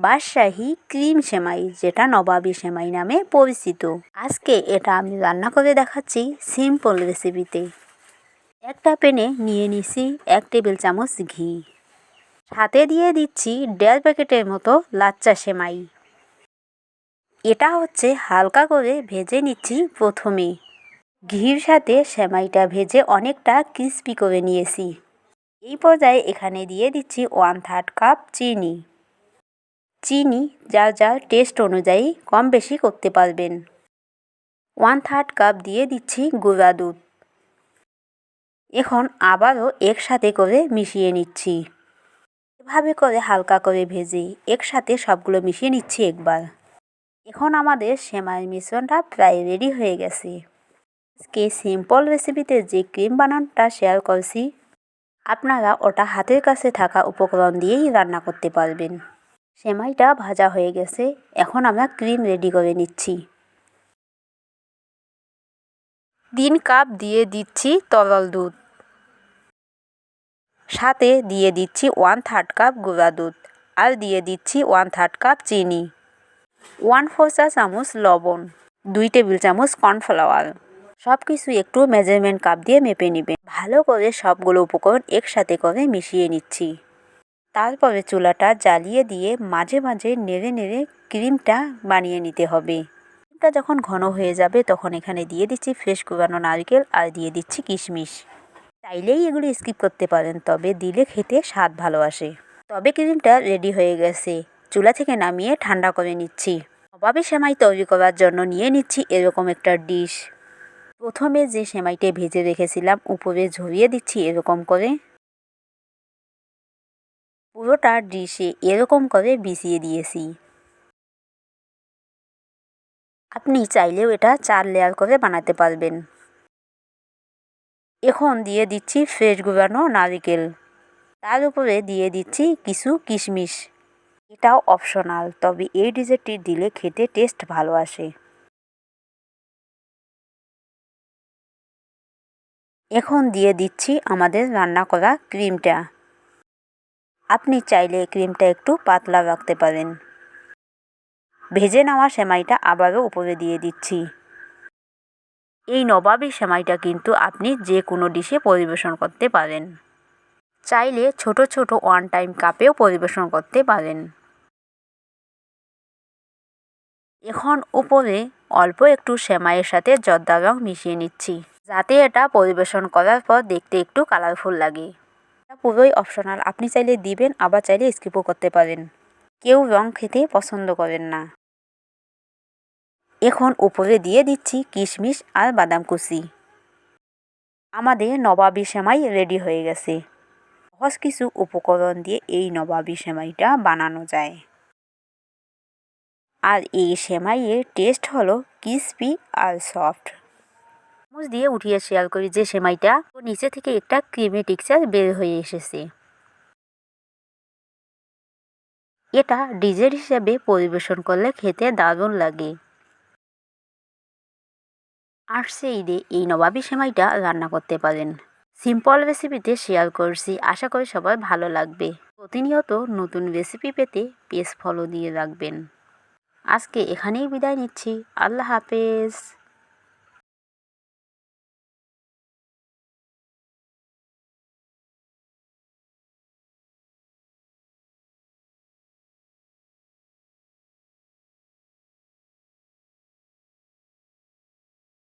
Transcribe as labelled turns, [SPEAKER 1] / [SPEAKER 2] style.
[SPEAKER 1] বাদশাহী cream সেমাই, যেটা নবাবী সেমাই নামে পরিচিত। আজকে এটা আমি রান্না করে দেখাচ্ছি সিম্পল রেসিপিতে একটা প্যানে নিয়ে নিছি এক টেবিল চামচ ঘি। সাথে দিয়ে দিচ্ছি দেড় প্যাকেটের মতো লাচ্চা সেমাই। এটা হচ্ছে হালকা করে ভেজে নিচ্ছি প্রথমে। ঘির সাথে সেমাইটা ভেজে অনেকটা ক্রিস্পি করে নিয়েছি। এই পর্যায়ে এখানে দিয়ে দিচ্ছি ওয়ান থার্ড কাপ চিনি। চিনি যার যার টেস্ট অনুযায়ী কম বেশি করতে পারবেন। ওয়ান থার্ড কাপ দিয়ে দিচ্ছি গুঁড়া দুধ। এখন আবারও একসাথে করে মিশিয়ে নিচ্ছি। এভাবে করে হালকা করে ভেজে একসাথে সবগুলো মিশিয়ে নিচ্ছি একবার। এখন আমাদের সেমাই মিশ্রণটা প্রায় রেডি হয়ে গেছে। আজকে সিম্পল রেসিপিতে যে ক্রিম বানানোটা শেয়ার করছি, আপনারা ওটা হাতের কাছে থাকা উপকরণ দিয়েই রান্না করতে পারবেন। সেমাইটা ভাজা হয়ে গেছে, এখন আমরা ক্রিম রেডি করে নিচ্ছি। তিন কাপ দিয়ে দিচ্ছি তরল দুধ। সাথে দিয়ে দিচ্ছি ওয়ান থার্ড কাপ গুঁড়া দুধ আর দিয়ে দিচ্ছি ওয়ান থার্ড কাপ চিনি। ওয়ান ফোর চা চামচ লবণ, দুই টেবিল চামচ কর্নফ্লাওয়ার সব কিছু একটু মেজারমেন্ট কাপ দিয়ে মেপে নেবেন ভালো করে সবগুলো উপকরণ একসাথে করে মিশিয়ে নিচ্ছি। তারপরে চুলাটা জ্বালিয়ে দিয়ে মাঝে মাঝে নেড়ে নেড়ে ক্রিমটা বানিয়ে নিতে হবে। ক্রিমটা যখন ঘন হয়ে যাবে তখন এখানে দিয়ে দিচ্ছি ফ্রেশ কুড়ানো নারকেল আর দিয়ে দিচ্ছি কিশমিশ। চাইলেই এগুলি স্কিপ করতে পারেন, তবে দিলে খেতে স্বাদ ভালো আসে। তবে ক্রিমটা রেডি হয়ে গেছে। চুলা থেকে নামিয়ে ঠান্ডা করে নিচ্ছি। অভাবে সেমাই তৈরি করার জন্য নিয়ে নিচ্ছি এরকম একটা ডিশ। প্রথমে যে সেমাইটা ভেজে রেখেছিলাম, উপরে ঝরিয়ে দিচ্ছি এরকম করে। পুরোটা ডিশে এরকম করে বিছিয়ে দিয়েছি। আপনি চাইলেও এটা চার লেয়ার করে বানাতে পারবেন। এখন দিয়ে দিচ্ছি ফ্রেশ গুঁড়ানো নারিকেল। তার উপরে দিয়ে দিচ্ছি কিছু কিশমিশ। এটাও অপশনাল, তবে এই ডিজার্টটি দিলে খেতে টেস্ট ভালো আসে। এখন দিয়ে দিচ্ছি আমাদের রান্না করা ক্রিমটা। আপনি চাইলে ক্রিমটা একটু পাতলা রাখতে পারেন। ভেজে নেওয়া সেমাইটা আবারও উপরে দিয়ে দিচ্ছি। এই নবাবি সেমাইটা কিন্তু আপনি যে কোনো ডিশে পরিবেশন করতে পারেন। চাইলে ছোট ছোট ওয়ান টাইম কাপেও পরিবেশন করতে পারেন। এখন উপরে অল্প একটু সেমাইয়ের সাথে জর্দা রং মিশিয়ে নিচ্ছি। যাতে এটা পরিবেশন করার পর দেখতে একটু কালারফুল লাগে। পুরোই অপশনাল আপনি চাইলে দিবেন, আবার চাইলে স্কিপও করতে পারেন। কেউ রং খেতে পছন্দ করেন না। এখন উপরে দিয়ে দিচ্ছি কিশমিশ আর বাদাম কুচি। আমাদের নবাবী সেমাই রেডি হয়ে গেছে। সহজ কিছু উপকরণ দিয়ে এই নবাবী সেমাইটা বানানো যায়। আর এই সেমাইয়ের টেস্ট হলো ক্রিসপি আর সফট চামচ দিয়ে উঠিয়ে শেয়ার করি যে সেমাইটা ও নিচে থেকে একটা ক্রিমি টেক্সচার বের হয়ে এসেছে। এটা ডিজার্ট হিসেবে পরিবেশন করলে খেতে দারুণ লাগে। আসছে ঈদে এই নবাবী সেমাইটা রান্না করতে পারেন। সিম্পল রেসিপিতে শেয়ার করছি, আশা করি সবার ভালো লাগবে। প্রতিনিয়ত নতুন রেসিপি পেতে পেজ ফলো দিয়ে রাখবেন। আজকে এখানেই বিদায় নিচ্ছি। আল্লাহ হাফেজ।